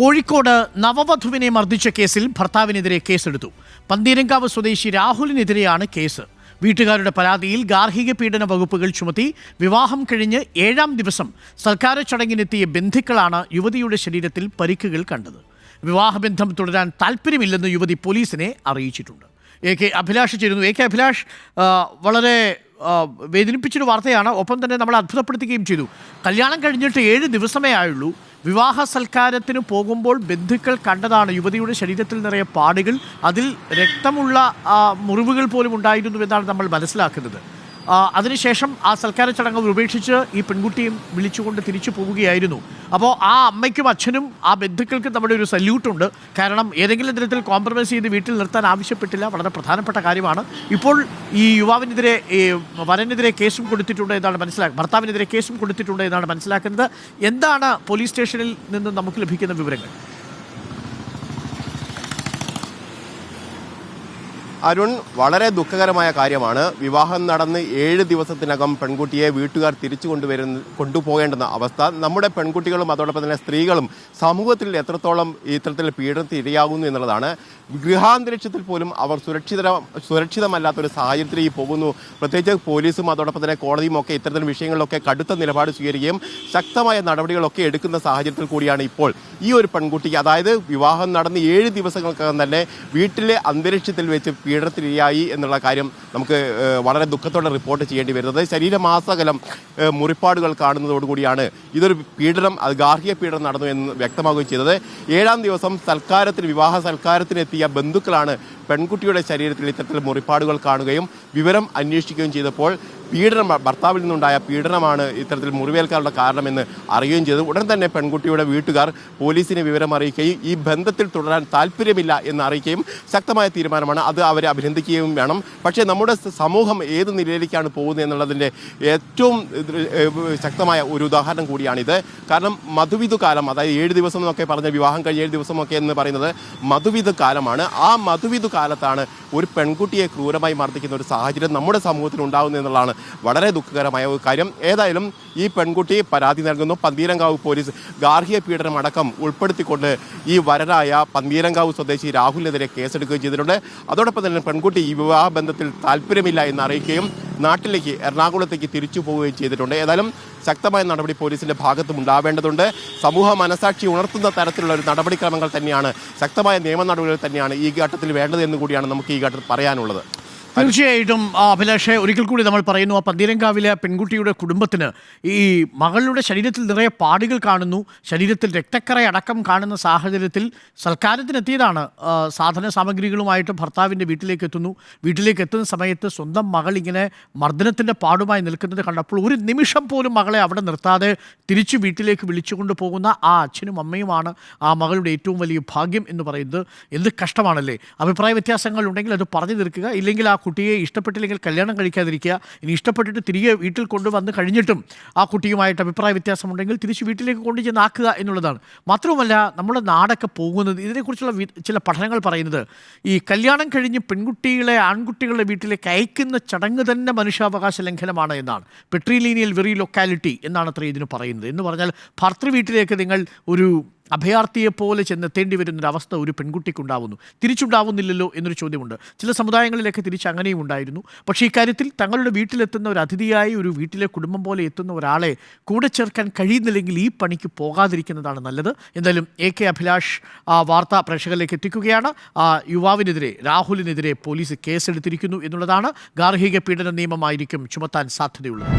കോഴിക്കോട് നവവധുവിനെ മർദ്ദിച്ച കേസിൽ ഭർത്താവിനെതിരെ കേസെടുത്തു. പന്തീരങ്കാവ് സ്വദേശി രാഹുലിനെതിരെയാണ് കേസ്. വീട്ടുകാരുടെ പരാതിയിൽ ഗാർഹിക പീഡന വകുപ്പുകൾ ചുമത്തി വിവാഹം കഴിഞ്ഞ് ഏഴാം ദിവസം സർക്കാർ ചടങ്ങിനെത്തിയ ബന്ധുക്കളാണ് യുവതിയുടെ ശരീരത്തിൽ പരിക്കുകൾ കണ്ടത്. വിവാഹബന്ധം തുടരാൻ താല്പര്യമില്ലെന്ന് യുവതി പോലീസിനെ അറിയിച്ചിട്ടുണ്ട്. എ കെ അഭിലാഷ് ചേരുന്നു. എ കെ അഭിലാഷ് വളരെ വേദനിപ്പിച്ചൊരു വാർത്തയാണ്. ഒപ്പം തന്നെ നമ്മളെ അത്ഭുതപ്പെടുത്തുകയും ചെയ്തു. കല്യാണം കഴിഞ്ഞിട്ട് ഏഴ് ദിവസമേ ആയുള്ളൂ. വിവാഹ സൽക്കാരത്തിന് പോകുമ്പോൾ ബന്ധുക്കൾ കണ്ടതാണ് യുവതിയുടെ ശരീരത്തിൽ നിറയെ പാടുകൾ അതിൽ രക്തമുള്ള മുറിവുകൾ പോലും ഉണ്ടായിരുന്നു എന്നാണ് നമ്മൾ മനസ്സിലാക്കുന്നത്. അതിനുശേഷം ആ സൽക്കാര ചടങ്ങ് ഉപേക്ഷിച്ച് ഈ പെൺകുട്ടിയും വിളിച്ചുകൊണ്ട് തിരിച്ചു പോവുകയായിരുന്നു. അപ്പോൾ ആ അമ്മയ്ക്കും അച്ഛനും ആ ബന്ധുക്കൾക്കും നമ്മുടെ ഒരു സല്യൂട്ടുണ്ട്. കാരണം ഏതെങ്കിലും തരത്തിൽ കോംപ്രമൈസ് ചെയ്ത് വീട്ടിൽ നിർത്താൻ ആവശ്യപ്പെട്ടില്ല. വളരെ പ്രധാനപ്പെട്ട കാര്യമാണ്. ഇപ്പോൾ ഈ യുവാവിനെതിരെ ഈ വരനെതിരെ കേസും കൊടുത്തിട്ടുണ്ട് എന്നാണ് മനസ്സിലാക്കുക ഭർത്താവിനെതിരെ കേസും കൊടുത്തിട്ടുണ്ട് എന്നാണ് മനസ്സിലാക്കുന്നത്. എന്താണ് പോലീസ് സ്റ്റേഷനിൽ നിന്ന് നമുക്ക് ലഭിക്കുന്ന വിവരങ്ങൾ? അരുൺ വളരെ ദുഃഖകരമായ കാര്യമാണ്. വിവാഹം നടന്ന് ഏഴ് ദിവസത്തിനകം പെൺകുട്ടിയെ വീട്ടുകാർ തിരിച്ചു കൊണ്ടുവരുന്ന കൊണ്ടുപോകേണ്ടുന്ന അവസ്ഥ. നമ്മുടെ പെൺകുട്ടികളും അതോടൊപ്പം തന്നെ സ്ത്രീകളും സമൂഹത്തിൽ എത്രത്തോളം ഇത്തരത്തിൽ പീഡനത്തിന് ഇരയാകുന്നു എന്നുള്ളതാണ്. ഗൃഹാന്തരീക്ഷത്തിൽ പോലും അവർ സുരക്ഷിത സുരക്ഷിതമല്ലാത്തൊരു സാഹചര്യത്തിലേക്ക് പോകുന്നു. പ്രത്യേകിച്ച് പോലീസും അതോടൊപ്പം തന്നെ കോടതിയും ഒക്കെ ഇത്തരത്തിൽ വിഷയങ്ങളിലൊക്കെ കടുത്ത നിലപാട് സ്വീകരിക്കുകയും ശക്തമായ നടപടികളൊക്കെ എടുക്കുന്ന സാഹചര്യത്തിൽ കൂടിയാണ് ഇപ്പോൾ ഈ ഒരു പെൺകുട്ടിക്ക് അതായത് വിവാഹം നടന്ന് ഏഴ് ദിവസങ്ങൾക്കകം തന്നെ വീട്ടിലെ അന്തരീക്ഷത്തിൽ വെച്ച് പീഡനത്തിനിരയായി എന്നുള്ള കാര്യം നമുക്ക് വളരെ ദുഃഖത്തോടെ റിപ്പോർട്ട് ചെയ്യേണ്ടി വരുന്നത്. ശരീരമാസകലം മുറിപ്പാടുകൾ കാണുന്നതോടുകൂടിയാണ് ഇതൊരു പീഡനം അത് ഗാർഹിക പീഡനം നടന്നു എന്ന് വ്യക്തമാകുകയും ചെയ്തത്. ഏഴാം ദിവസം സൽക്കാരത്തിന് വിവാഹ സൽക്കാരത്തിനെത്തിയ ബന്ധുക്കളാണ് പെൺകുട്ടിയുടെ ശരീരത്തിൽ ഇത്തരത്തിൽ മുറിപ്പാടുകൾ കാണുകയും വിവരം അന്വേഷിക്കുകയും ചെയ്തപ്പോൾ പീഡനം ഭർത്താവിൽ നിന്നുണ്ടായ പീഡനമാണ് ഇത്തരത്തിൽ മുറിവേൽക്കാനുള്ള കാരണമെന്ന് അറിയുകയും ചെയ്തു. ഉടൻ തന്നെ പെൺകുട്ടിയുടെ വീട്ടുകാർ പോലീസിനെ വിവരം അറിയിക്കുകയും ഈ ബന്ധത്തിൽ തുടരാൻ താല്പര്യമില്ല എന്ന് അറിയിക്കുകയും ശക്തമായ തീരുമാനമാണ് അത് അവരെ അഭിനന്ദിക്കുകയും വേണം. പക്ഷേ നമ്മുടെ സമൂഹം ഏത് നിലയിലേക്കാണ് പോകുന്നത് എന്നുള്ളതിന്റെ ഏറ്റവും ശക്തമായ ഒരു ഉദാഹരണം കൂടിയാണിത്. കാരണം മധുവിധു കാലം അതായത് ഏഴ് ദിവസം എന്നൊക്കെ പറഞ്ഞ വിവാഹം കഴിഞ്ഞ ഏഴ് ദിവസമൊക്കെ എന്ന് പറയുന്നത് മധുവിധു കാലമാണ്. ആ മധുവിധു കാലത്താണ് ഒരു പെൺകുട്ടിയെ ക്രൂരമായി മർദ്ദിക്കുന്ന ഒരു സാഹചര്യം നമ്മുടെ സമൂഹത്തിൽ ഉണ്ടാകുന്നു എന്നുള്ളതാണ് വളരെ ദുഃഖകരമായ ഒരു കാര്യം. ഏതായാലും ഈ പെൺകുട്ടി പരാതി നൽകുന്നു. പന്തീരങ്കാവ് പോലീസ് ഗാർഹിക പീഡനം അടക്കം ഉൾപ്പെടുത്തിക്കൊണ്ട് ഈ വരരായ പന്തീരങ്കാവ് സ്വദേശി രാഹുലിനെതിരെ കേസെടുക്കുകയും ചെയ്തിട്ടുണ്ട്. അതോടൊപ്പം തന്നെ പെൺകുട്ടി ഈ വിവാഹ ബന്ധത്തിൽ താല്പര്യമില്ല എന്ന് അറിയിക്കുകയും നാട്ടിലേക്ക് എറണാകുളത്തേക്ക് തിരിച്ചു പോവുകയും ചെയ്തിട്ടുണ്ട്. ഏതായാലും ശക്തമായ നടപടി പോലീസിന്റെ ഭാഗത്തും ഉണ്ടാവേണ്ടതുണ്ട്. സമൂഹ മനസാക്ഷി ഉണർത്തുന്ന തരത്തിലുള്ള ഒരു നടപടിക്രമങ്ങൾ തന്നെയാണ് ശക്തമായ നിയമ നടപടികൾ തന്നെയാണ് ഈ ഘട്ടത്തിൽ വേണ്ടതെന്ന് കൂടിയാണ് നമുക്ക് ഈ ഘട്ടത്തിൽ പറയാനുള്ളത്. തീർച്ചയായിട്ടും അഭിലാഷെ ഒരിക്കൽ കൂടി നമ്മൾ പറയുന്നു ആ പന്തീരങ്കാവിലെ പെൺകുട്ടിയുടെ കുടുംബത്തിന് ഈ മകളുടെ ശരീരത്തിൽ നിറയെ പാടുകൾ കാണുന്നു ശരീരത്തിൽ രക്തക്കറ അടക്കം കാണുന്ന സാഹചര്യത്തിൽ സൽക്കാരത്തിനെത്തിയതാണ് സാധന സാമഗ്രികളുമായിട്ട് ഭർത്താവിന്റെ വീട്ടിലേക്ക് എത്തുന്നു. വീട്ടിലേക്ക് എത്തുന്ന സമയത്ത് സ്വന്തം മകൾ ഇങ്ങനെ മർദ്ദനത്തിന്റെ പാടുമായി നിൽക്കുന്നത് കണ്ടപ്പോൾ ഒരു നിമിഷം പോലും മകളെ അവിടെ നിർത്താതെ തിരിച്ചു വീട്ടിലേക്ക് വിളിച്ചുകൊണ്ട് പോകുന്ന ആ അച്ഛനും അമ്മയുമാണ് ആ മകളുടെ ഏറ്റവും വലിയ ഭാഗ്യം എന്ന് പറയുന്നത്. എന്ത് കഷ്ടമാണല്ലേ? അഭിപ്രായ വ്യത്യാസങ്ങൾ ഉണ്ടെങ്കിൽ അത് പറഞ്ഞു തീർക്കുക. ഇല്ലെങ്കിൽ ആ കുട്ടിയെ ഇഷ്ടപ്പെട്ടില്ലെങ്കിൽ കല്യാണം കഴിക്കാതിരിക്കുക ഇനി ഇഷ്ടപ്പെട്ടിട്ട് തിരികെ വീട്ടിൽ കൊണ്ടുവന്ന് കഴിഞ്ഞിട്ടും ആ കുട്ടിയുമായിട്ട് അഭിപ്രായ വ്യത്യാസമുണ്ടെങ്കിൽ തിരിച്ച് വീട്ടിലേക്ക് കൊണ്ടു ചെന്നാക്കുക എന്നുള്ളതാണ്. മാത്രവുമല്ല നമ്മുടെ നാടൊക്കെ പോകുന്നത് ഇതിനെക്കുറിച്ചുള്ള ചില പഠനങ്ങൾ പറയുന്നത് ഈ കല്യാണം കഴിഞ്ഞ് പെൺകുട്ടികളെ ആൺകുട്ടികളുടെ വീട്ടിലേക്ക് അയക്കുന്ന ചടങ്ങ് തന്നെ മനുഷ്യാവകാശ ലംഘനമാണ് എന്നാണ്. പെട്രീലീനിയൽ വെറി ലൊക്കാലിറ്റി എന്നാണ് അത്ര ഇതിന് പറയുന്നത്. എന്ന് പറഞ്ഞാൽ ഭർത്തൃ വീട്ടിലേക്ക് നിങ്ങൾ ഒരു അഭയാർത്ഥിയെ പോലെ ചെന്നെത്തേണ്ടി വരുന്നൊരവസ്ഥ ഒരു പെൺകുട്ടിക്കുണ്ടാവുന്നു. തിരിച്ചുണ്ടാവുന്നില്ലല്ലോ എന്നൊരു ചോദ്യമുണ്ട്. ചില സമുദായങ്ങളിലൊക്കെ തിരിച്ച് അങ്ങനെയും ഉണ്ടായിരുന്നു. പക്ഷേ ഇക്കാര്യത്തിൽ തങ്ങളുടെ വീട്ടിലെത്തുന്ന ഒരു അതിഥിയായി ഒരു വീട്ടിലെ കുടുംബം പോലെ എത്തുന്ന ഒരാളെ കൂടെ ചേർക്കാൻ കഴിയുന്നില്ലെങ്കിൽ ഈ പണിക്ക് പോകാതിരിക്കുന്നതാണ് നല്ലത്. എന്തായാലും എ കെ അഭിലാഷ് വാർത്ത പ്രേക്ഷകരിലേക്ക് എത്തിക്കുകയാണ്. യുവാവിനെതിരെ രാഹുലിനെതിരെ പോലീസ് കേസെടുത്തിരിക്കുന്നു എന്നുള്ളതാണ് ഗാർഹിക പീഡന നിയമമായിരിക്കും ചുമത്താൻ സാധ്യതയുള്ളത്.